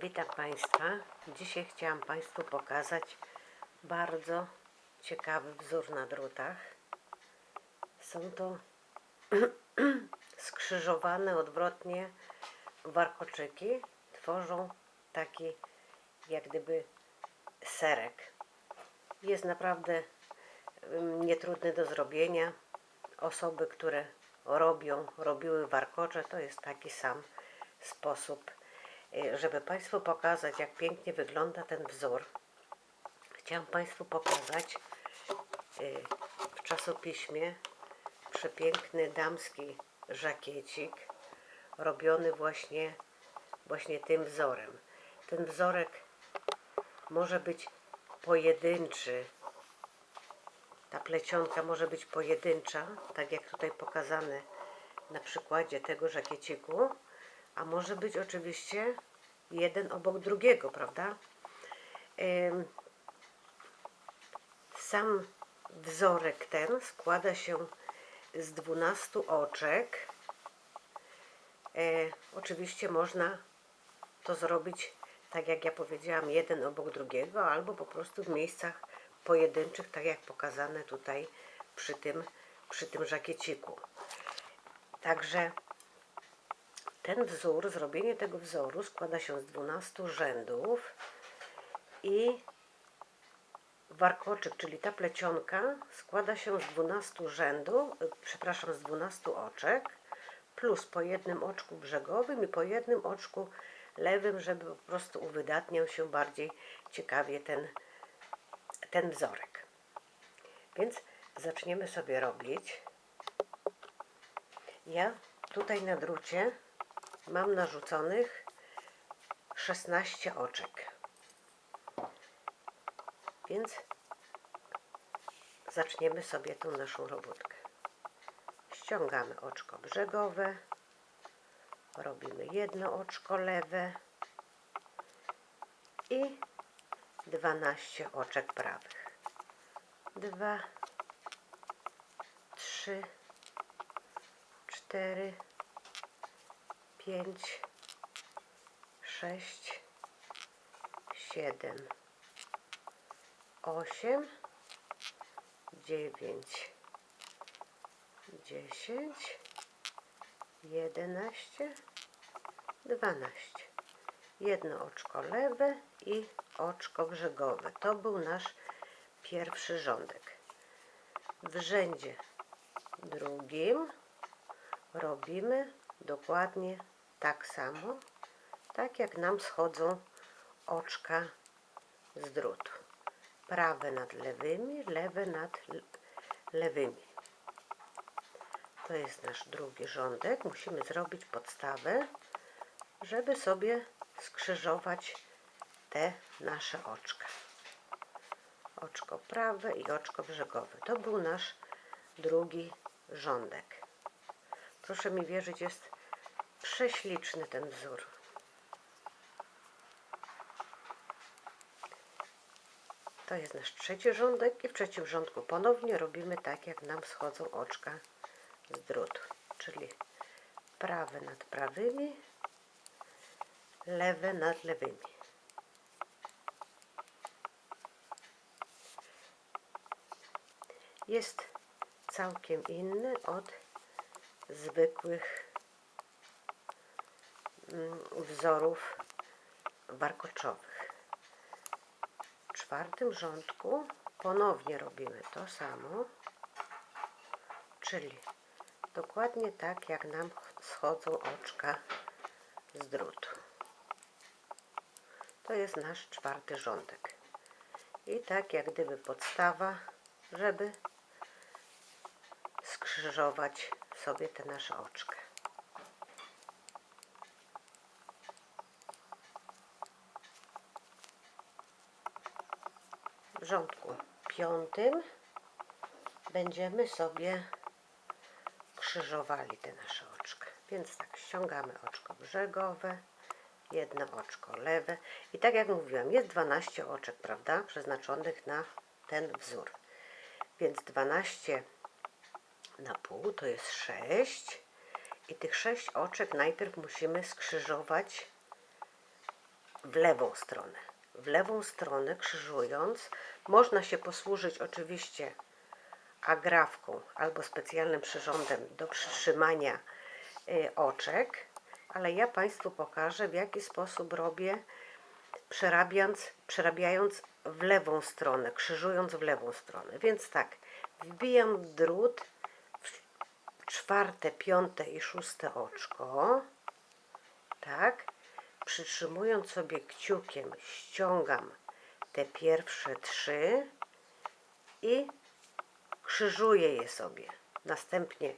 Witam Państwa. Dzisiaj chciałam Państwu pokazać bardzo ciekawy wzór na drutach. Są to skrzyżowane odwrotnie warkoczyki. Tworzą taki jak gdyby serek. Jest naprawdę nietrudny do zrobienia. Osoby, które robią, robiły warkocze, to jest taki sam sposób żeby Państwu pokazać, jak pięknie wygląda ten wzór, chciałam Państwu pokazać y, w czasopiśmie przepiękny damski żakiecik robiony właśnie, właśnie tym wzorem. Ten wzorek może być pojedynczy, ta plecionka może być pojedyncza, tak jak tutaj pokazane na przykładzie tego żakieciku, a może być oczywiście jeden obok drugiego, prawda? Sam wzorek ten składa się z 12 oczek. E, oczywiście można to zrobić tak jak ja powiedziałam, jeden obok drugiego, albo po prostu w miejscach pojedynczych, tak jak pokazane tutaj przy tym, przy tym żakieciku. Także ten wzór, zrobienie tego wzoru składa się z 12 rzędów i warkoczyk, czyli ta plecionka składa się z 12 rzędów, przepraszam, z 12 oczek plus po jednym oczku brzegowym i po jednym oczku lewym, żeby po prostu uwydatniał się bardziej ciekawie ten, ten wzorek. Więc zaczniemy sobie robić. Ja tutaj na drucie mam narzuconych 16 oczek. Więc zaczniemy sobie tą naszą robótkę. Ściągamy oczko brzegowe, robimy jedno oczko lewe i 12 oczek prawych. 2, 3, 4, pięć, sześć, siedem, osiem, dziewięć, dziesięć, jedenaście, dwanaście. Jedno oczko lewe i oczko brzegowe. To był nasz pierwszy rządek. W rzędzie drugim robimy dokładnie tak samo, tak jak nam schodzą oczka z drutu. Prawe nad lewymi, lewe nad lewymi. To jest nasz drugi rządek. Musimy zrobić podstawę, żeby sobie skrzyżować te nasze oczka. Oczko prawe i oczko brzegowe. To był nasz drugi rządek. Proszę mi wierzyć, jest Prześliczny ten wzór. To jest nasz trzeci rządek i w trzecim rządku ponownie robimy tak, jak nam schodzą oczka z drutu. Czyli prawe nad prawymi, lewe nad lewymi. Jest całkiem inny od zwykłych wzorów warkoczowych. W czwartym rządku ponownie robimy to samo, czyli dokładnie tak jak nam schodzą oczka z drutu. To jest nasz czwarty rządek. I tak jak gdyby podstawa, żeby skrzyżować sobie te nasze oczka. w rządku piątym będziemy sobie krzyżowali te nasze oczka. Więc tak, ściągamy oczko brzegowe, jedno oczko lewe i tak jak mówiłam, jest 12 oczek, prawda, przeznaczonych na ten wzór. Więc 12 na pół to jest 6 i tych 6 oczek najpierw musimy skrzyżować w lewą stronę. W lewą stronę krzyżując można się posłużyć oczywiście agrafką albo specjalnym przyrządem do przytrzymania y, oczek, ale ja Państwu pokażę w jaki sposób robię przerabiając, przerabiając w lewą stronę, krzyżując w lewą stronę. Więc tak, wbijam drut w czwarte, piąte i szóste oczko, tak, przytrzymując sobie kciukiem ściągam te pierwsze trzy i krzyżuję je sobie. Następnie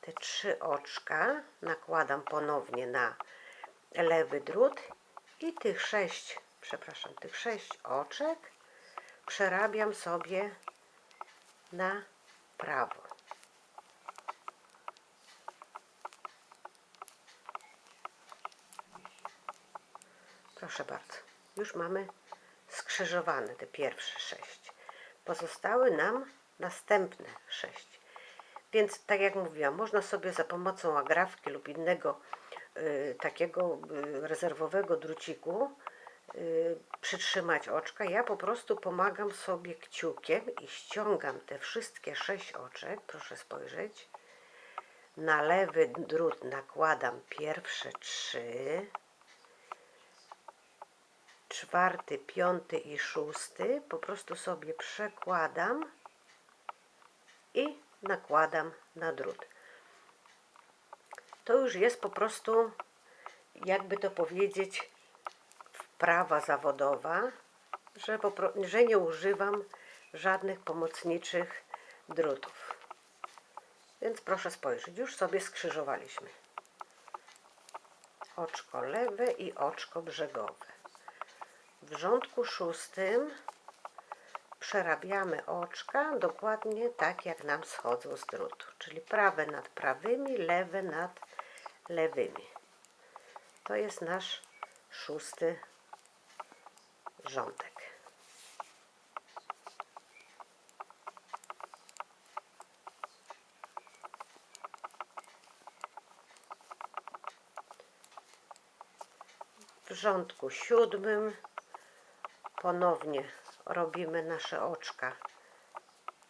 te trzy oczka nakładam ponownie na lewy drut i tych sześć, przepraszam, tych sześć oczek przerabiam sobie na prawo. Proszę bardzo, już mamy skrzyżowane te pierwsze sześć. Pozostały nam następne sześć. Więc tak jak mówiłam, można sobie za pomocą agrafki lub innego y, takiego y, rezerwowego druciku y, przytrzymać oczka. Ja po prostu pomagam sobie kciukiem i ściągam te wszystkie sześć oczek. Proszę spojrzeć. Na lewy drut nakładam pierwsze trzy czwarty, piąty i szósty po prostu sobie przekładam i nakładam na drut. To już jest po prostu, jakby to powiedzieć, wprawa zawodowa, że, że nie używam żadnych pomocniczych drutów. Więc proszę spojrzeć, już sobie skrzyżowaliśmy oczko lewe i oczko brzegowe. W rządku szóstym przerabiamy oczka dokładnie tak, jak nam schodzą z drutu, czyli prawe nad prawymi, lewe nad lewymi. To jest nasz szósty rządek. W rządku siódmym ponownie robimy nasze oczka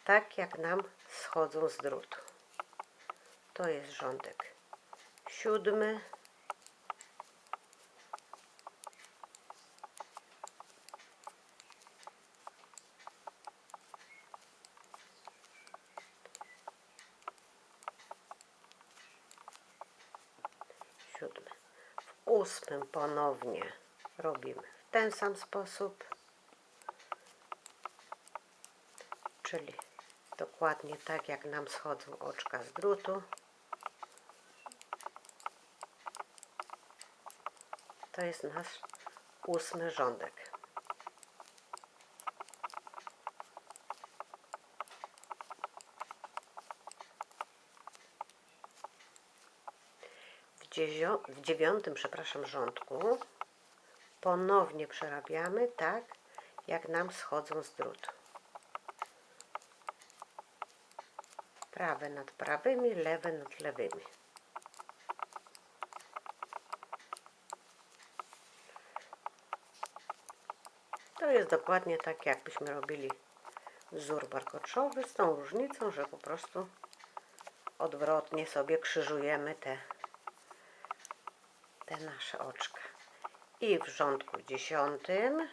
tak jak nam schodzą z drutu. To jest rządek siódmy. Siódmy. W ósmym ponownie robimy w ten sam sposób. Czyli dokładnie tak jak nam schodzą oczka z drutu. To jest nasz ósmy rządek. W, dziewiątym, przepraszam, rządku ponownie przerabiamy tak, jak nam schodzą z drutu. Prawe nad prawymi, lewe nad lewymi. To jest dokładnie tak, jakbyśmy robili wzór warkoczowy, z tą różnicą, że po prostu odwrotnie sobie krzyżujemy te, te nasze oczka. I w rządku dziesiątym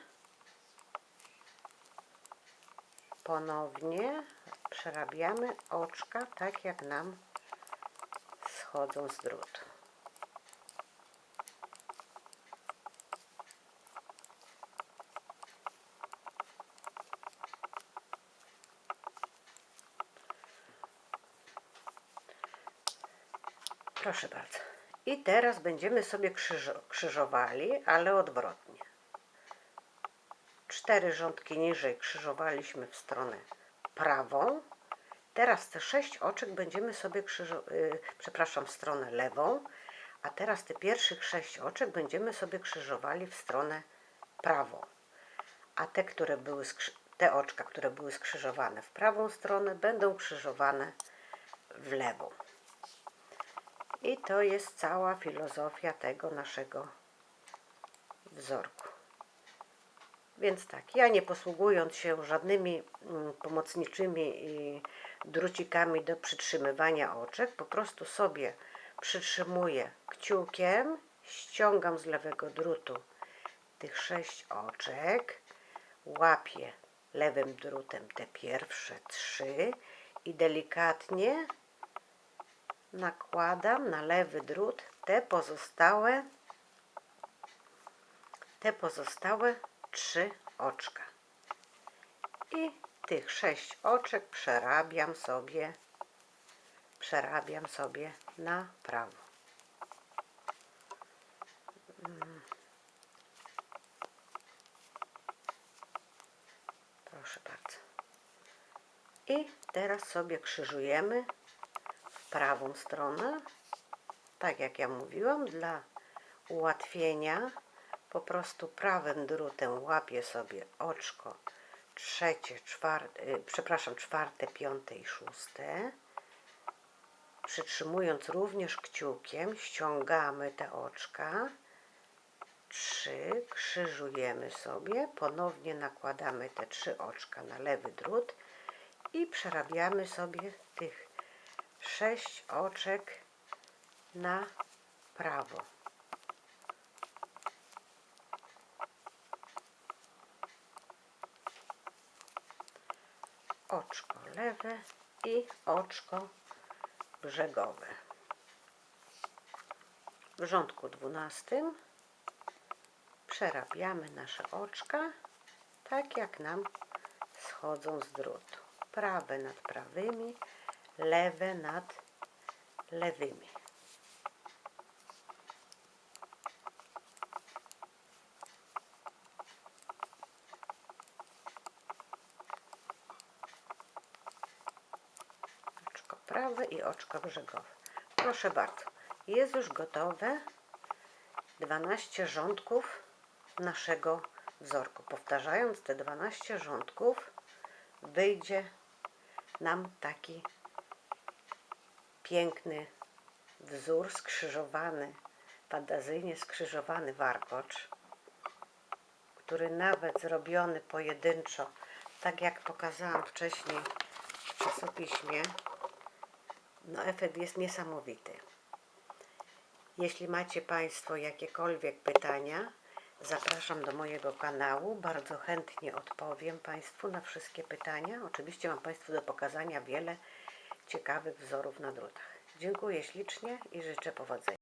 ponownie przerabiamy oczka tak jak nam schodzą z drutu. Proszę bardzo. I teraz będziemy sobie krzyżowali, ale odwrotnie. Cztery rządki niżej krzyżowaliśmy w stronę prawą. Teraz te sześć oczek będziemy sobie krzyżować, yy, przepraszam, w stronę lewą, a teraz te pierwszych sześć oczek będziemy sobie krzyżowali w stronę prawą. A te, które były te oczka, które były skrzyżowane w prawą stronę, będą krzyżowane w lewą. I to jest cała filozofia tego naszego wzorku. Więc tak, ja nie posługując się żadnymi mm, pomocniczymi drucikami do przytrzymywania oczek, po prostu sobie przytrzymuję kciukiem, ściągam z lewego drutu tych sześć oczek, łapię lewym drutem te pierwsze trzy i delikatnie nakładam na lewy drut te pozostałe te pozostałe trzy oczka. I tych sześć oczek przerabiam sobie przerabiam sobie na prawo. Mm. Proszę bardzo. I teraz sobie krzyżujemy w prawą stronę. Tak jak ja mówiłam, dla ułatwienia po prostu prawym drutem łapię sobie oczko trzecie, czwarte, y, przepraszam, czwarte, piąte i szóste. Przytrzymując również kciukiem, ściągamy te oczka. Trzy, krzyżujemy sobie, ponownie nakładamy te trzy oczka na lewy drut i przerabiamy sobie tych sześć oczek na prawo. Oczko lewe i oczko brzegowe. W rządku dwunastym przerabiamy nasze oczka tak jak nam schodzą z drutu. Prawe nad prawymi, lewe nad lewymi. Prawe i oczko brzegowe. Proszę bardzo, jest już gotowe 12 rządków naszego wzorku. Powtarzając te 12 rządków, wyjdzie nam taki piękny wzór skrzyżowany, fantazyjnie skrzyżowany warkocz, który nawet zrobiony pojedynczo, tak jak pokazałam wcześniej w czasopiśmie, no efekt jest niesamowity. Jeśli macie Państwo jakiekolwiek pytania, zapraszam do mojego kanału. Bardzo chętnie odpowiem Państwu na wszystkie pytania. Oczywiście mam Państwu do pokazania wiele ciekawych wzorów na drutach. Dziękuję ślicznie i życzę powodzenia.